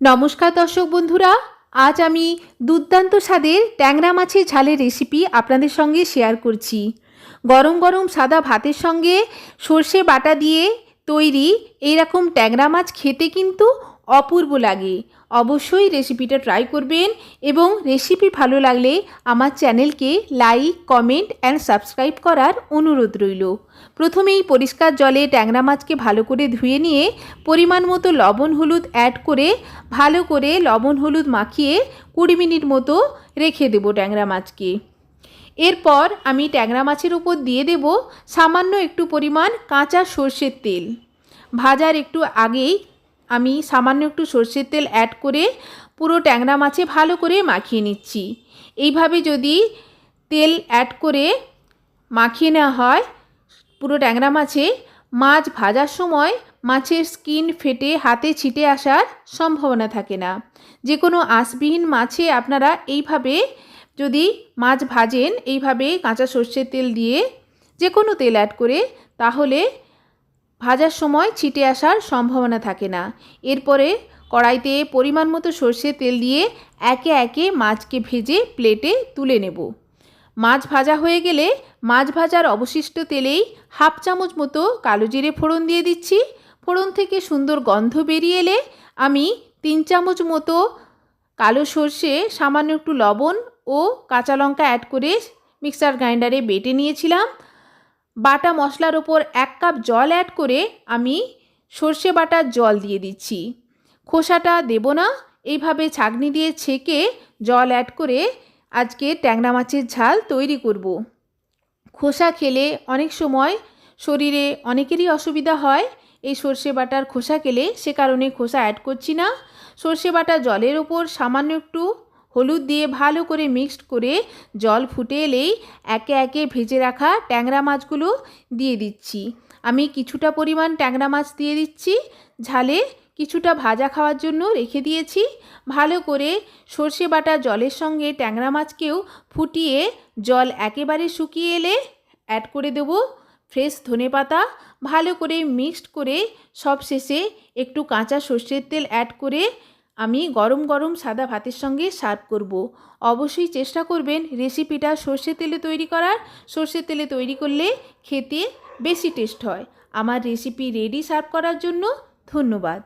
নমস্কার দর্শক বন্ধুরা, আজ আমি দুর্দান্ত স্বাদের ট্যাংরা মাছের ঝালের রেসিপি আপনাদের সঙ্গে শেয়ার করছি। গরম গরম সাদা ভাতের সঙ্গে সর্ষে বাটা দিয়ে তৈরি এইরকম ট্যাংরা মাছ খেতে কিন্তু অপূর্ব লাগে। অবশ্যই রেসিপিটা ট্রাই করবেন এবং রেসিপি ভালো লাগলে আমার চ্যানেলকে লাইক কমেন্ট অ্যান্ড সাবস্ক্রাইব করার অনুরোধ রইল। প্রথমেই পরিষ্কার জলে ট্যাংরা মাছকে ভালো করে ধুয়ে নিয়ে পরিমাণ মতো লবণ, হলুদ অ্যাড করে ভালো করে লবণ, হলুদ মাখিয়ে কুড়ি মিনিট মতো রেখে দেবো ট্যাংরা মাছকে। এরপর আমি ট্যাংরা মাছের উপর দিয়ে দেব সামান্য একটু পরিমাণ কাঁচা সর্ষের তেল। ভাজার একটু আগেই আমি সামান্য একটু সর্ষের তেল অ্যাড করে পুরো ট্যাংরা মাছে ভালো করে মাখিয়ে নিচ্ছি। এইভাবে যদি তেল অ্যাড করে মাখিয়ে নেওয়া হয়, পুরো ট্যাংরা মাছে মাছ ভাজার সময় মাছের স্কিন ফেটে, হাতে ছিটে আসার সম্ভাবনা থাকে না। যে কোনো আঁশবিহীন মাছে আপনারা এইভাবে যদি মাছ ভাজেন, এইভাবে কাঁচা সর্ষের তেল দিয়ে যে কোনো তেল অ্যাড করে, তাহলে ভাজার সময় ছিটে আসার সম্ভাবনা থাকে না। এরপরে কড়াইতে পরিমাণ মতো সর্ষের তেল দিয়ে একে একে মাছকে ভেজে প্লেটে তুলে নেব। মাছ ভাজা হয়ে গেলে মাছ ভাজার অবশিষ্ট তেলেই হাফ চামচ মতো কালো জিরে ফোড়ন দিয়ে দিচ্ছি। ফোড়ন থেকে সুন্দর গন্ধ বেরিয়ে এলে আমি তিন চামচ মতো কালো সর্ষে, সামান্য একটু লবণ ও কাঁচা লঙ্কা অ্যাড করে মিক্সার গ্রাইন্ডারে বেটে নিয়েছিলাম। বাটা মশলার ওপর এক কাপ জল অ্যাড করে আমি সর্ষে বাটার জল দিয়ে দিচ্ছি খোসাটা দেব না, এইভাবে ছাঁকনি দিয়ে ছেঁকে জল অ্যাড করে আজকে ট্যাংরা মাছের ঝাল তৈরি করব। খোসা খেলে অনেক সময় শরীরে অনেকেরই অসুবিধা হয়, এই সর্ষে বাটার খোসা খেলে সে কারণে খোসা অ্যাড করছি না সর্ষে বাটা জলের ওপর সামান্য একটু হলুদ দিয়ে ভালো করে মিক্সড করে জল ফুটে এলেই একে একে ভেজে রাখা ট্যাংরা মাছগুলো দিয়ে দিচ্ছি। আমি কিছুটা পরিমাণ ট্যাংরা মাছ দিয়ে দিচ্ছি। ঝালে কিছুটা ভাজা খাওয়ার জন্য রেখে দিয়েছি। ভালো করে সর্ষে বাটা জলের সঙ্গে ট্যাংরা মাছকেও ফুটিয়ে জল একেবারে শুকিয়ে এলে অ্যাড করে দেবো ফ্রেশ ধনে পাতা। ভালো করে মিক্সড করে সব শেষে একটু কাঁচা সর্ষের তেল অ্যাড করে আমি গরম গরম সাদা ভাতের সঙ্গে সার্ভ করব। অবশ্যই চেষ্টা করবেন রেসিপিটা সর্ষের তেলে তৈরি করার। সর্ষের তেলে তৈরি করলে খেতে বেশি টেস্ট হয়। আমার রেসিপি রেডি সার্ভ করার জন্য ধন্যবাদ।